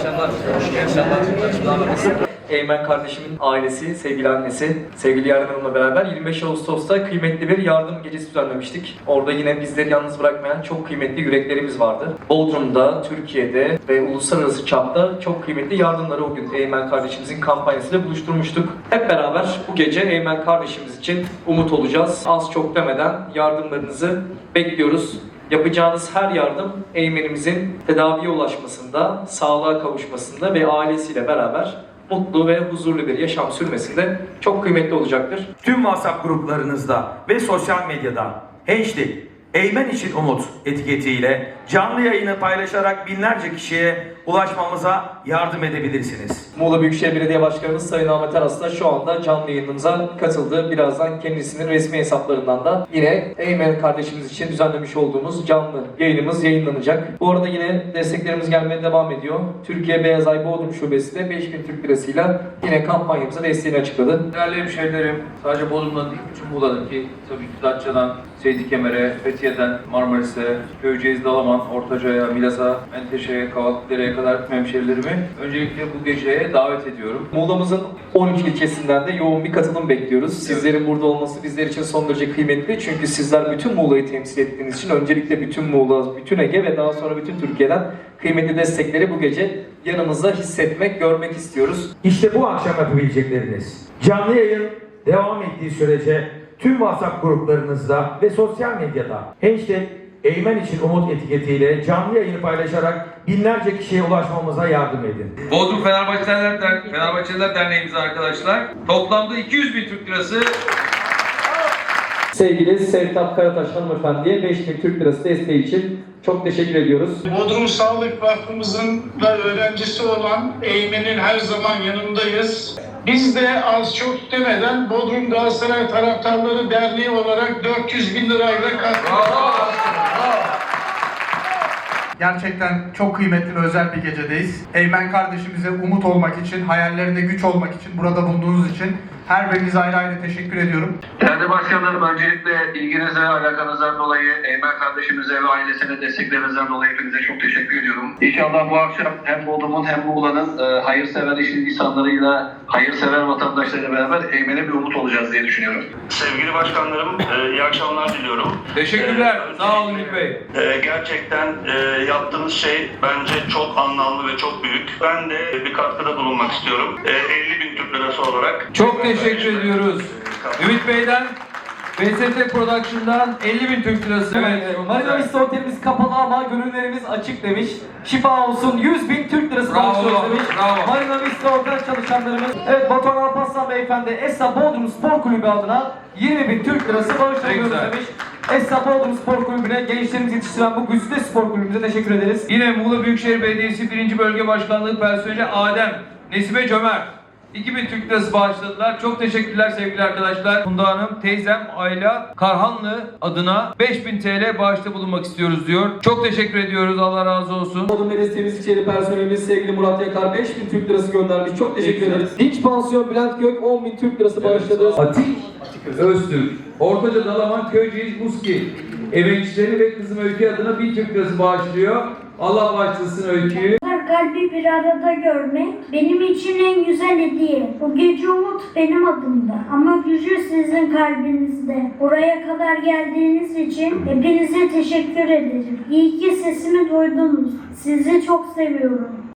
akşamlar. İyi akşamlar. Eymen kardeşimin ailesi, sevgili annesi, sevgili Yarın beraber 25 Ağustos'ta kıymetli bir yardım gecesi düzenlemiştik. Orada yine bizleri yalnız bırakmayan çok kıymetli yüreklerimiz vardı. Bodrum'da, Türkiye'de ve uluslararası çapta çok kıymetli yardımları o gün Eymen kardeşimizin kampanyasıyla buluşturmuştuk. Hep beraber bu gece Eymen kardeşimiz için umut olacağız. Az çok demeden yardımlarınızı bekliyoruz. Yapacağınız her yardım Eymen'imizin tedaviye ulaşmasında, sağlığa kavuşmasında ve ailesiyle beraber mutlu ve huzurlu bir yaşam sürmesinde çok kıymetli olacaktır. Tüm WhatsApp gruplarınızda ve sosyal medyada hashtag Eymen için Umut etiketiyle canlı yayını paylaşarak binlerce kişiye ulaşmamıza yardım edebilirsiniz. Muğla Büyükşehir Belediye Başkanımız Sayın Ahmet Aras da şu anda canlı yayınımıza katıldı. Birazdan kendisinin resmi hesaplarından da yine Eymen kardeşimiz için düzenlemiş olduğumuz canlı yayınımız yayınlanacak. Bu arada yine desteklerimiz gelmeye devam ediyor. Türkiye Beyaz Ay Bodrum Şubesi de 5000 Türk Lirası'yla yine kampanyamıza desteğini açıkladı. Değerli hemşehrilerim, sadece Bodrum'dan değil, bütün Muğla'daki tabii ki Datça'dan, Seydikemer'e, Fethiye'den, Marmaris'e, Köyceğiz, Dalaman, Ortaca'ya, Milas'a, Menteşe'ye, Kavaklıdere'ye kadar tüm hemşehrilerimi öncelikle bu geceye davet ediyorum. Muğla'mızın 13 ilçesinden de yoğun bir katılım bekliyoruz. Sizlerin burada olması bizler için son derece kıymetli. Çünkü sizler bütün Muğla'yı temsil ettiğiniz için öncelikle bütün Muğla, bütün Ege ve daha sonra bütün Türkiye'den kıymetli destekleri bu gece yanımızda hissetmek, görmek istiyoruz. İşte bu akşam yapabilecekleriniz. Canlı yayın devam ettiği sürece tüm WhatsApp gruplarınızda ve sosyal medyada hashtag Eymen için Umut etiketiyle canlı yayını paylaşarak binlerce kişiye ulaşmamıza yardım edin. Bodrum Fenerbahçeliler, Der Fenerbahçeliler Derneğimiz arkadaşlar. Toplamda 200 bin Türk lirası Sevgili Sevtap Karataş hanımefendiye 5000 Türk Lirası desteği için çok teşekkür ediyoruz. Bodrum Sağlık Vakfımızın da öğrencisi olan Eymen'in her zaman yanındayız. Biz de az çok demeden Bodrum Galatasaray Taraftarları Derneği olarak 400 bin lirayla katkı Gerçekten çok kıymetli ve özel bir gecedeyiz. Eymen kardeşimize umut olmak için, hayallerinde güç olmak için, burada bulunduğunuz için her birinize ayrı ayrı teşekkür ediyorum. Değerli başkanlarım öncelikle ilginize ve alakanızdan dolayı Eymen kardeşimize ve ailesine desteklerinizden dolayı hepinize çok teşekkür ediyorum. İnşallah bu akşam hem Bodrum'un hem Muğla'nın e, hayırsever iş insanlarıyla, hayırsever vatandaşlarıyla beraber Eymen'e bir umut olacağız diye düşünüyorum. Sevgili başkanlarım, e, iyi akşamlar diliyorum. Teşekkürler. E, Sağ olun Ümit Bey. e, gerçekten e, yaptığınız şey bence çok anlamlı ve çok büyük. Ben de bir katkıda bulunmak istiyorum. E, 50 bin Türk lirası olarak. Çok teşekkür ediyoruz. Ümit Bey'den, BST Production'dan 50 bin Türk lirası. Evet, Marina Vista Otelimiz kapalı ama gönüllerimiz açık demiş. Şifa olsun 100 bin Türk lirası bağışlıyoruz demiş. bravo. Marina Vista Otel çalışanlarımız. Evet Batuhan Alparslan Beyefendi Esa Bodrum Spor Kulübü adına 20 bin Türk lirası bağışlıyoruz demiş. Bodrum Spor Kulübü'ne gençlerimizi yetiştiren bu güzide spor kulübümüze teşekkür ederiz. Yine Muğla Büyükşehir Belediyesi 1. Bölge Başkanlığı personeli Adem, Nesibe Cömert. 2000 Türk Lirası bağışladılar. Çok teşekkürler sevgili arkadaşlar. Funda Hanım, teyzem Ayla Karhanlı adına 5000 TL bağışta bulunmak istiyoruz diyor. Çok teşekkür ediyoruz. Allah razı olsun. Bodrum Belediyesi Temizlikçileri personelimiz sevgili Murat Yakar 5000 Türk lirası göndermiş. Çok teşekkür ederiz. Dinç Pansiyon Bülent Gök 10 bin Türk lirası bağışladı. Atik Öztürk, Ortaca Dalaman Köyceğiz Muski. Emekçileri ve kızım Öykü adına 1000 Türk Lirası bağışlıyor. Allah bağışlasın Öykü'yü. Kalbi bir arada görmek benim için en güzel hediye. Bu gece umut benim adımda ama gücü sizin kalbinizde. Buraya kadar geldiğiniz için hepinize teşekkür ederim. İyi ki sesimi duydunuz. Sizi çok seviyorum.